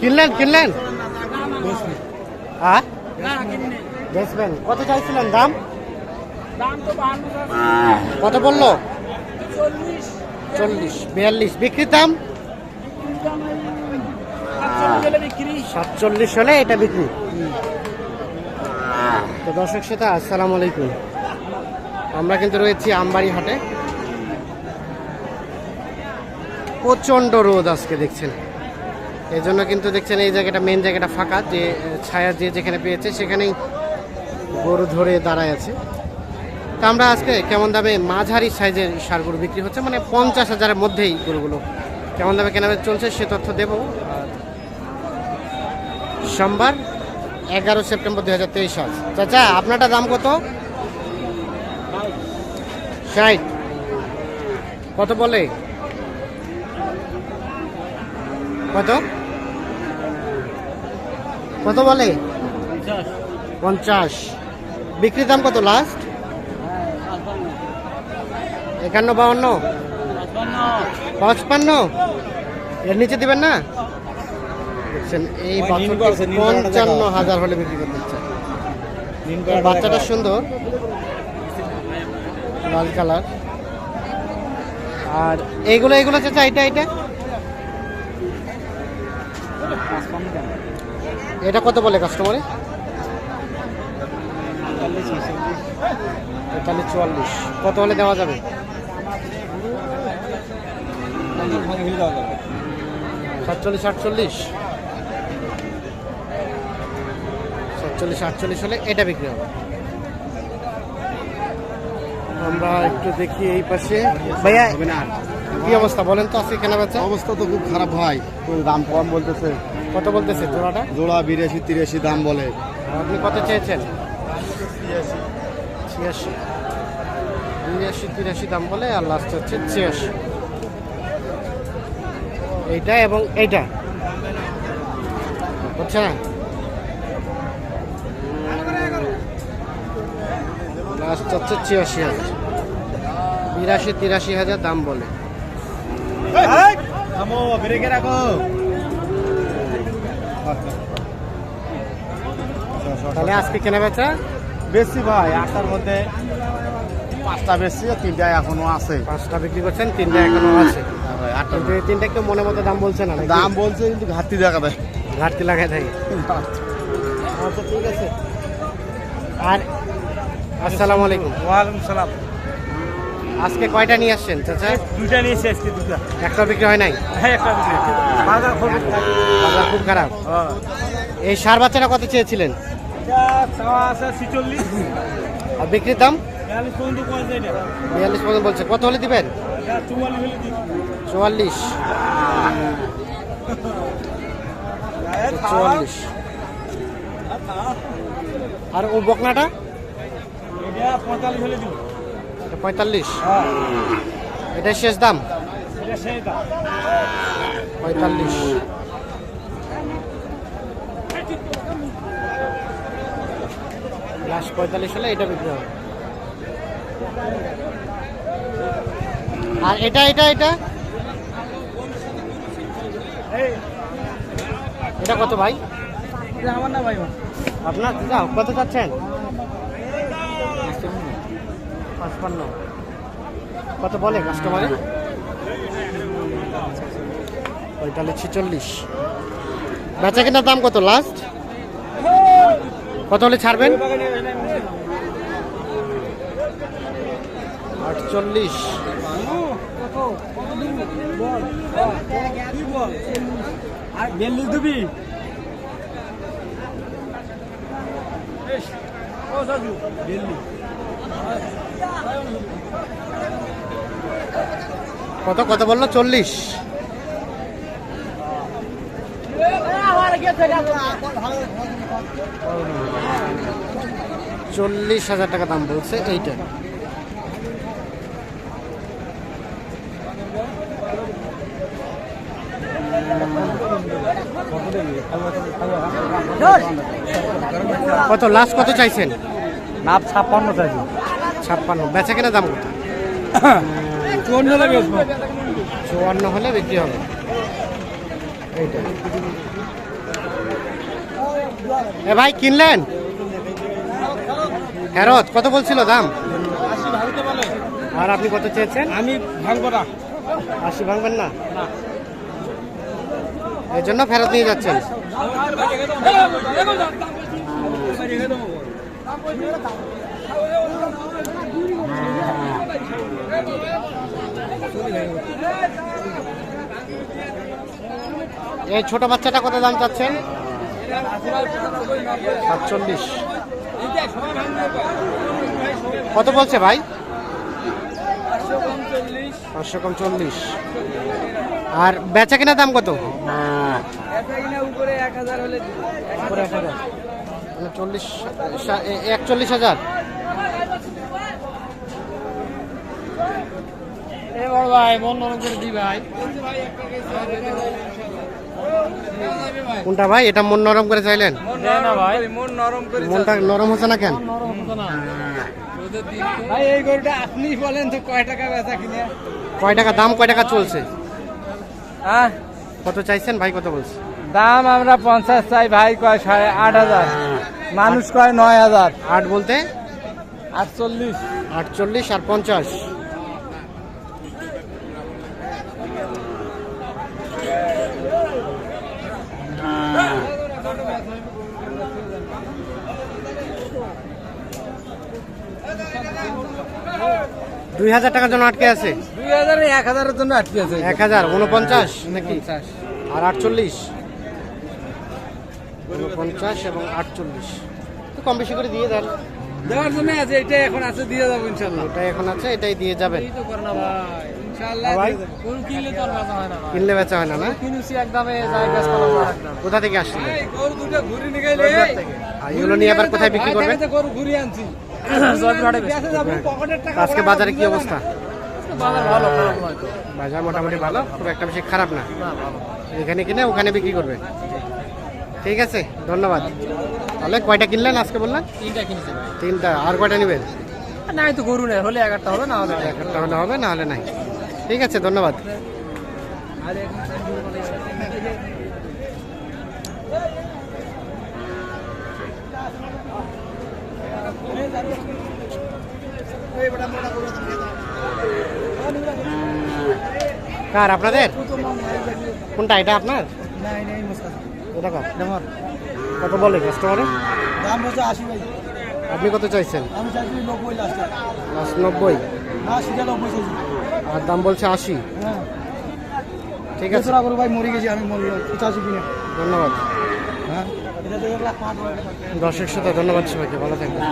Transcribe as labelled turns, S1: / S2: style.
S1: কিনলেন কিনলেন? হ্যাঁ? বেচবেন। কত চাইছিলেন দাম? কত বলল? চল্লিশ, বিয়াল্লিশ। বিক্রির দাম? সাতচল্লিশ হলে এটা বিক্রি। তো দর্শক শ্রোতা, আসসালামু আলাইকুম। আমরা কিন্তু রয়েছি আমবাড়ি হাটে। প্রচণ্ড রোদ আজকে, দেখছেন। এই জন্য কিন্তু দেখছেন এই জায়গাটা মেন জায়গাটা ফাঁকা, যে ছায়া যে যেখানে পেয়েছে সেখানেই গরু ধরে দাঁড়ায় আছে। তা আমরা আজকে কেমন দামে মাঝারি সাইজের সার গরু বিক্রি হচ্ছে মানে পঞ্চাশ হাজারের মধ্যেই গরুগুলো। কেমন দামে কেনাবেচা চলছে সে তথ্য দেবো। সোমবার, এগারো সেপ্টেম্বর দুই হাজার তেইশ সাল চাচা, আপনারটা দাম কত? ষাট। কত বলে? কত? কত বলে? পঞ্চাশ। বিক্রির দাম কত লাস্ট একান্ন বাউন্ন। পঁচপান্ন। এর নিচে দিবেন না? দেখছেন এই পঞ্চান্ন হাজার হলে বিক্রি করতে বাচ্চাটা সুন্দর। লাল কালার। আর এইগুলো এইগুলো চাচা এটা এটা এটা কত বলে কাস্টমারে চুয়াল্লিশ। কত হলে দেওয়া যাবে? সাতচল্লিশ আটচল্লিশ। সাতচল্লিশ আটচল্লিশ হলে এটা বিক্রি হবে। আমরা একটু দেখি এই পাশে। ভাইয়া কি অবস্থা বলেন তো আজকে কেনা বেচা?
S2: অবস্থা তো খুব খারাপ ভাই। দাম কম বলতেছে।
S1: কত বলতেছে জোড়াটা?
S2: জোড়া বিরাশি তিরাশি দাম বলে।
S1: আপনি কত চেয়েছেন? ছিয়াশি। বিরাশি তিরাশি দাম বলে আর লাস্ট হচ্ছে ছিয়াশি। এইটা এবং এইটা। হচ্ছে না লাস্ট হচ্ছে ছিয়াশি হাজার। বিরাশি তিরাশি হাজার দাম বলে।
S2: ব্রেকে রাখো
S1: তাহলে আজকে কেনা বেচা?
S2: বেশি ভাই আটটার মধ্যে পাঁচটা বেশি তিনটা এখনও আছে।
S1: পাঁচটা বিক্রি করছেন তিনটা এখনও আছে।
S2: ভাই, আটটার
S1: কিন্তু তিনটা কেউ মনে মতো দাম বলছে না
S2: দাম বলছে কিন্তু ঘাটতি দেখা দেয়।
S1: ঘাটতি লাগাই থাকে আচ্ছা ঠিক আছে। আর আসসালামু আলাইকুম।
S3: ওয়ালাইকুম সালাম।
S1: আজকে কয়টা নিয়ে আসছেন চাচা?
S3: দুইটা নিয়েছি আজকে দুটা
S1: একটা বিক্রি হয় নাই?
S3: হ্যাঁ একটা বিক্রি বাজার খবর
S1: বাজার খুব খারাপ। এই সার বাচ্চাটা কত চেয়েছিলেন? আর বিক্রির দাম?
S3: বিয়াল্লিশ পর্যন্ত
S1: বলছে। কত হলে দিবেন?
S3: চুয়াল্লিশ
S1: চুয়াল্লিশ। আর ও বকনাটা?
S3: এটা পঁয়তাল্লিশ হলে দিব।
S1: পঁয়তাল্লিশ। এটাই শেষ দাম? পঁয়তাল্লিশ। লাস্ট পঁয়তাল্লিশ হলে এটা বিক্রি হবে। আর এটা এটা এটা? এটা কত ভাই?
S3: আমার না ভাই
S1: আপনার যাও কত চাচ্ছেন? পাঁচপান্ন। কত বলে কাস্টমারে পঁয়তাল্লিশ ছেচল্লিশ। বেচা কেনার দাম কত? লাস্ট কত হলে ছাড়বেন? আটচল্লিশ।
S3: আর দিবি
S1: কত কত বলল? চল্লিশ। চল্লিশ হাজার টাকা দাম বলছে এইটা। কত লাস্ট কত চাইছেন?
S3: নাপ ছাপ্পান্ন চাইছি।
S1: ছাপ্পান্ন। বেচা কেনা দাম কত
S3: চুয়ান্ন লাগে
S1: চুয়ান্ন হলে বিক্রি হবে। এইটা এ ভাই কিনলেন? ফেরত কত বলছিল দাম? আর আপনি কত চেয়েছেন?
S3: আমি ভাঙবো না।
S1: আশি ভাঙবেন না? এই জন্য ফেরত নিয়ে যাচ্ছেন। এই ছোট বাচ্চাটা কত দাম চাচ্ছেন? সাতচল্লিশ। কত বলছে ভাই? পাঁচশো কম চল্লিশ আর বেচা কেনার দাম কত?
S3: উপরে এক হাজার
S1: চল্লিশ একচল্লিশ হাজার।
S3: এ বড় ভাই মন নরম করে দি ভাই।
S1: কোনটা ভাই? এটা মন নরম করে চাইলেন?
S3: না ভাই। মন নরম করে
S1: মনটা নরম হচ্ছে না কেন?
S3: নরম হতো না। ভাই এই গরুটা আপনি বলেন তো কয় টাকা বেচা কিনে?
S1: কয় টাকা দাম কয় টাকা চলছে?
S3: হ্যাঁ?
S1: কত চাইছেন ভাই কত বলছে?
S3: দাম আমরা পঞ্চাশ চাই ভাই কয় সাড়ে আট হাজার। মানুষ কয় নয় হাজার।
S1: আট বলতে?
S3: আটচল্লিশ।
S1: আটচল্লিশ আর পঞ্চাশ। দুই হাজার টাকার জন্য আটকে আছে?
S3: দুই হাজার এক হাজারের জন্য আটকে আছে।
S1: এক হাজার উনপঞ্চাশ নাকি? আর আটচল্লিশ? উনপঞ্চাশ এবং আটচল্লিশ। তো কম বেশি করে দিয়ে দেন।
S3: দেওয়ার জন্য আছে এটা এখন আছে দিয়ে যাব ইনশাল্লাহ।
S1: ওটা এখন আছে এটাই দিয়ে যাবেন।
S3: কিনলে বেচা হয় না
S1: কিনলে বেচা হয় না কোথা থেকে আসছিলেন?
S3: গরু দুটো ঘুরি নিয়ে গেলে
S1: এগুলো নিয়ে আবার কোথায় বিক্রি করবেন
S3: আনছি। পকেটের টাকা
S1: আজকে বাজারে কি অবস্থা?
S3: বাজার ভালো খারাপ নয় তো।
S1: বাজার মোটামুটি ভালো খুব একটা বেশি খারাপ না। এখানে কিনে ওখানে বিক্রি করবে। ঠিক আছে ধন্যবাদ। তাহলে কয়টা কিনলেন আজকে বললেন?
S3: তিনটা কিনেছি ভাই।
S1: তিনটা আর কয়টা নেবেন?
S3: নাই তো গরু নেই হলে এগারোটা হবে না হলে
S1: একটা হলে হবে না হলে নাই। ঠিক আছে ধন্যবাদ। কার আপনাদের? কোনটা এটা আপনার? এটা কার? কত বলে কাস্টমারে
S3: দাম হচ্ছে আশি ভাই।
S1: আপনি কত চাইছেন?
S3: আমি চাইছি নব্বই লাস্ট
S1: আর দাম বলছে আশি?
S3: হ্যাঁ।
S1: ঠিক আছে।
S3: ভাই মরে গেছি আমি মরল পঁচাশি কিনে।
S1: ধন্যবাদ
S3: হ্যাঁ এটা তো এক লাখ পাঁচ হাজার টাকা।
S1: দর্শক সাথে ধন্যবাদ সবাইকে ভালো থাকবেন।